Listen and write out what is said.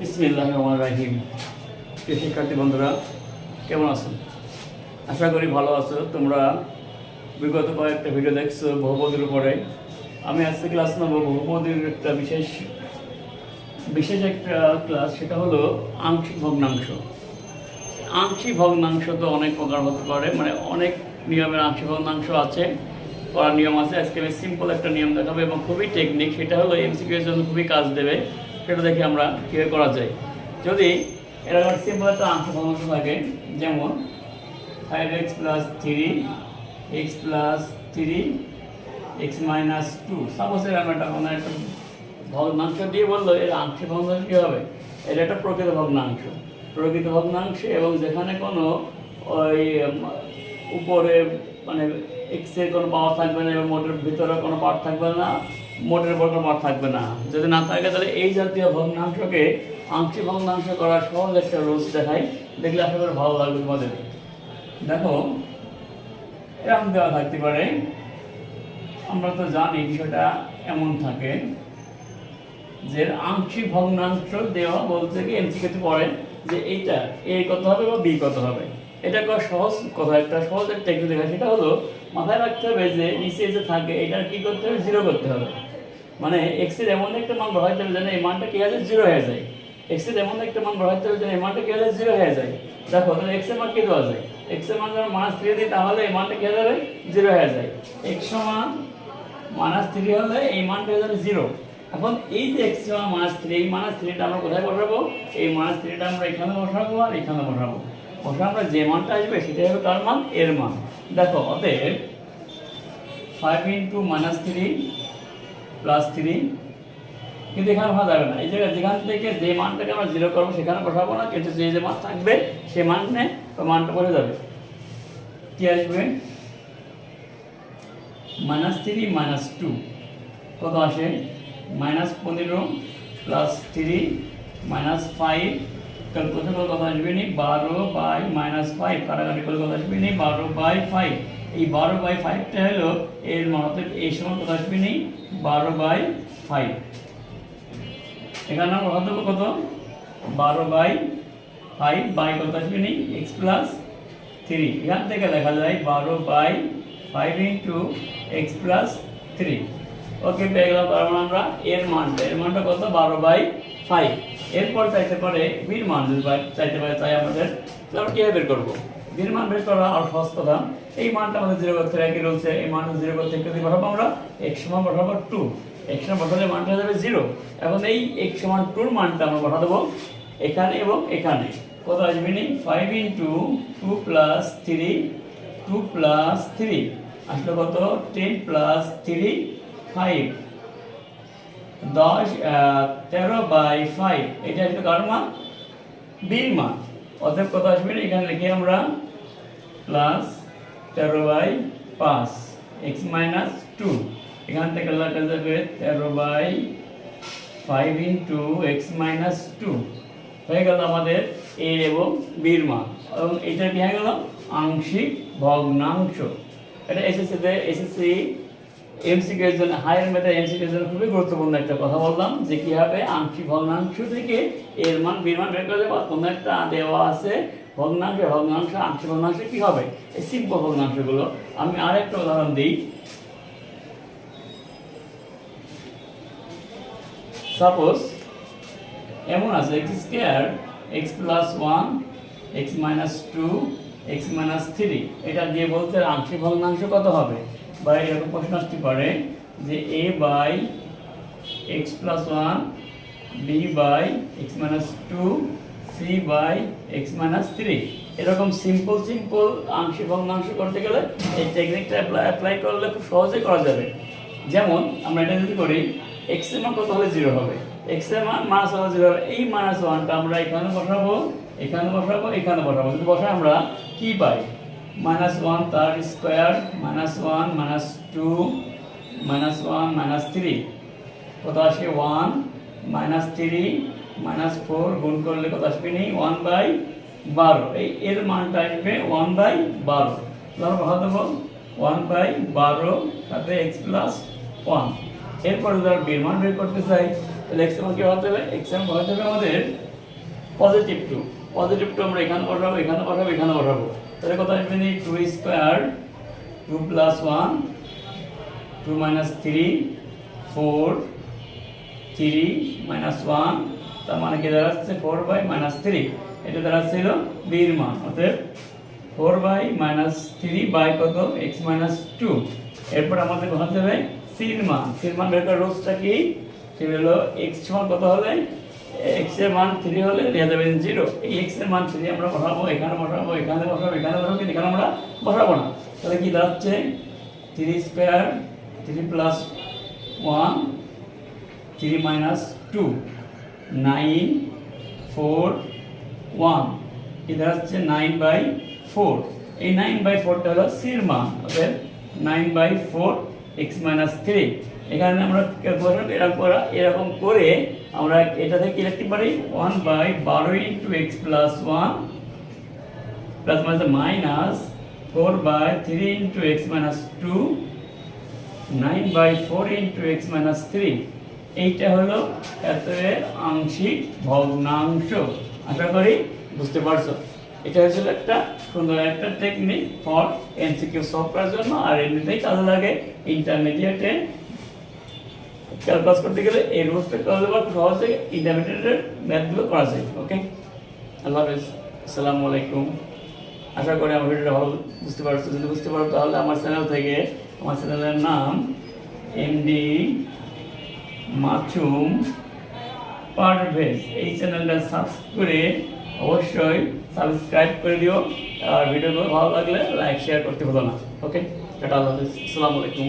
বিসমিল্লাহ রহমান রাহিম প্রিয় শিক্ষার্থী বন্ধুরা, কেমন আছো? আশা করি ভালো আছো। তোমরা বিগত কয়েকটা ভিডিও দেখছ বহুপদীর উপরে। আমি আজকে ক্লাস নেব বহুপদীর একটা বিশেষ বিশেষ একটা ক্লাস সেটা হলো আংশিক ভগ্নাংশ। আংশিক ভগ্নাংশ তো অনেক প্রকার হতে পারে মানে অনেক নিয়মের আংশিক ভগ্নাংশ আছে, করার নিয়ম আছে। আজকে আমি সিম্পল একটা নিয়ম দেখাবো এবং খুবই টেকনিক সেটা হলো এমসিকিউ এর জন্য খুবই কাজ দেবে। সেটা দেখে আমরা কীভাবে করা যায়। যদি এরকম সিম্পল একটা আংশিক ভগ্নাংশ থাকে, যেমন five x plus three x plus three x minus two suppose এরকম একটা কোনো একটা ভগ্নাংশ দিয়ে বলল, এর আংশিক ভগ্নাংশ কী হবে? এটা একটা প্রকৃত ভগ্নাংশ। প্রকৃত ভগ্নাংশ এবং যেখানে কোনো ওই উপরে মানে এক্সের কোনো পাওয়ার থাকবে না এবং মোটের ভিতরে কোনো পাওয়ার থাকবে না। মোটের পাওয়ার থাকবে না। যদি না থাকে, তাহলে এই জাতীয় ভগ্নাংশকে আংশিক ভগ্নাংশ করার সহজ একটা রুলস দেখাই। দেখলে আশা করি ভালো লাগবে তোমাদের। দেখো, এরকম দেওয়া থাকতে পারে। আমরা তো জানি বিষয়টা এমন থাকে যে আংশিক ভগ্নাংশ দেওয়া বলতে গিয়ে এমসিকিউতে পড়ে যে এইটা এ কত হবে বা বি কত হবে। এটা একটা সহজ কথা, একটা সহজ একটা টেকনিক দেখা সেটা হলো, মাথায় রাখতে হবে যে নিচে যে থাকে, এটার কি করতে হবে? জিরো করতে হবে। মানে এক্সের এমন একটা মান বসাইতে হবে যেন এই মানটা কি আছে জিরো হয়ে যায়। এক্সের এমন একটা মান বসাইতে হবে যেন এই মানটা কি আছে জিরো হয়ে যায়। দেখো, তাহলে এক্সের মান কি দেওয়া যায়? এক্সের মান যখন মাইনাস থ্রি দিই তাহলে এই মানটা কি হয়ে যাবে? জিরো হয়ে যায়। এক্স সমান মাইনাস থ্রি হলে এই মানটা হয়ে যাবে জিরো এখন এই যে এক্স সমান মাইনাস থ্রি এই মাইনাস থ্রিটা আমরা কোথায় বসাবো? এই মাইনাস থ্রিটা আমরা এখানে বসাবো আর এখানে বসাবো। বসে আমরা যে মানটা আসবে সেটাই হবে তার মান, এর মান। দেখো, অতএব five into minus three plus three কিন্তু এখানে বসা যাবে না। এই জায়গায় যেখান থেকে যে মানটাকে আমরা জিরো করব, সেখানে বসাবো না, কিন্তু যে যে মান থাকবে, সে মানে ওই মানটা বসে যাবে। কি আসবে? মাইনাস থ্রি মাইনাস টু কত আসে? মাইনাস পনেরো plus three minus five calculation করে কত আসবে নি, বারো বাই মাইনাস ফাইভ কাটাকাটি করে কত আসবে নি, বারো বাই ফাইভ এই বারো বাই ফাইভটা হলো এর মতে এই সময় কত আসবে নি বারো বাই ফাইভ এখানে আমরা দেবো কত? বারো বাই ফাইভ বাই কত আসবে নি এক্স প্লাস থ্রি এখান থেকে দেখা যায় বারো by five into x plus three okay পেয়ে গেলাম, তার মানে আমরা এর মানটা এর মানটা কত? বারো বাই ফাইভ এরপর চাইতে পারে বীর মান চাইতে পারে, তাই আমাদের আমরা কীভাবে বের করব? বীর মান বের আর সহজ কথা এই মানটা আমাদের জিরো করতে একই রয়েছে। এই মান জিরো করতে একটু বসাবো আমরা এক্স সমান বসাবো টু এক্স সমান বসালে মানটা যাবে জিরো এখন এই এক্স সমান টুর মানটা আমরা বসা দেবো এখানে এবং এখানে। কত আসবে নি five into two two plus three two plus three আসলে কত? টেন প্লাস থ্রি ফাইভ দশ তেরো বাই ফাইভ এটা আসলে কার মান? বির মান। অতএব কত আসবে? এখানে লিখে আমরা প্লাস তেরো বাই পাঁচ এক্স মাইনাস টু এখান থেকে লেখা যাবে তেরো by five into x minus two হয়ে গেল আমাদের এ এবং বির মান। এবং এটা কি হয়ে গেল? আংশিক ভগ্নাংশ। এটা এসএসসিতে এসএসসি এমসিকে এর জন্য হায়ার মেধা এমসিকে এর জন্য খুবই গুরুত্বপূর্ণ একটা কথা বললাম, যে কীভাবে আংশিক ভগ্নাংশ থেকে এর মান বির মান বের করে দেবো কোনো একটা দেওয়া আছে ভগ্নাংশ ভগ্নাংশ আংশিক ভগ্নাংশ কী হবে? এই সিম্পল ভগ্নাংশগুলো। আমি আরেকটা উদাহরণ দিই। সাপোজ এমন আছে x square x plus one x minus two x minus three এটা দিয়ে বলতে আংশিক ভগ্নাংশ কত হবে? বা এরকম প্রশ্ন আসতে পারে যে a by x plus one b by x minus two c by x minus three এরকম সিম্পল সিম্পল আংশিক ভগ্নাংশ করতে গেলে এই টেকনিকটা অ্যাপ্লাই অ্যাপ্লাই করলে খুব সহজে করা যাবে। যেমন আমরা এটা যদি করি এক্সের মান কত হলে জিরো হবে? এক্সের মান মাইনাস ওয়ান জিরো হবে। এই মাইনাস ওয়ানটা আমরা এখানে বসাবো এখানে বসাবো এখানে বসাবো। যদি বসাই আমরা কি পাই? মাইনাস ওয়ান তার square minus one minus two minus one minus three কত আসে? One minus three minus four গুণ করলে কত আসবে? নেই ওয়ান বাই বারো। এই এর মানটা আসবে ওয়ান বাই বারো। তাহলে কথা দেবো ওয়ান বাই বারো সাথে এক্স প্লাস ওয়ান এরপরে আমরা বের মান বের করতে চাই, তাহলে এক্সের মান কি হতে হবে এক্সের মান হতে হবে আমাদের পজিটিভ টু পজিটিভ টু আমরা এখানে বসাবো এখানে বসাবো এখানে বসাবো। তাহলে কত আসবে? নি two square two plus one two minus three four three minus one তার মানে কি দাঁড়াচ্ছে? ফোর বাই মাইনাস থ্রি এটা দাঁড়াচ্ছিল বির মান। অতএব four by minus three by কত? এক্স মাইনাস টু এরপর আমাদের বসাতে হবে সির মান। সির মান বের করার রোজটা কি? সেটা হলো? এক্স সমান কত হলে? এক্সের মান থ্রি হলে দেওয়া যাবে জিরো এই এক্সের মান থ্রি আমরা বসাবো, এখানে বসাবো এখানে বসাবো এখানে বসাবো, কিন্তু এখানে আমরা বসাবো না। তাহলে কি দাঁড়াচ্ছে? Three square three plus one three minus two nine four one. এটা হচ্ছে নাইন বাই ফোর। এই নাইন বাই ফোরটা হলো সির মান অর্থাৎ nine by four x minus three. এখানে আমরা এরকম করা, এরকম করে আমরা এটা থেকে লিখতে পারি? ওয়ান বাই বারো into x plus one plus minus minus four by three into x minus two. Nine by four into x minus three. এইটা হলো এতের আংশিক ভগ্নাংশ। আশা করি বুঝতে পারছ? এটা হচ্ছিল একটা সুন্দর একটা টেকনিক ফর এমসিকিউ সলভ করার জন্য, আর এমনিতেই কাজে লাগে ইন্টারমিডিয়েটে ক্যালকুলাস করতে গেলে এই রুলসটা করলে বা সহজে ইন্টারমিডিয়েটের ম্যাথগুলো করা যায় ওকে আল্লাহ হাফিজ, আসসালামু আলাইকুম। আশা করি আমার ভিডিওটা ভালো বুঝতে পারছ। যদি বুঝতে পারো তাহলে আমার চ্যানেল থেকে, আমার চ্যানেলের নাম এমডি মাছুম পারভেজ। এই চ্যানেলটা সাবস্ক্রাইব করে অবশ্যই সাবস্ক্রাইব করে দিও। আর ভিডিওগুলো ভালো লাগলে লাইক শেয়ার করতে ভুলো না। ওকে টাটা আসসালামু আলাইকুম।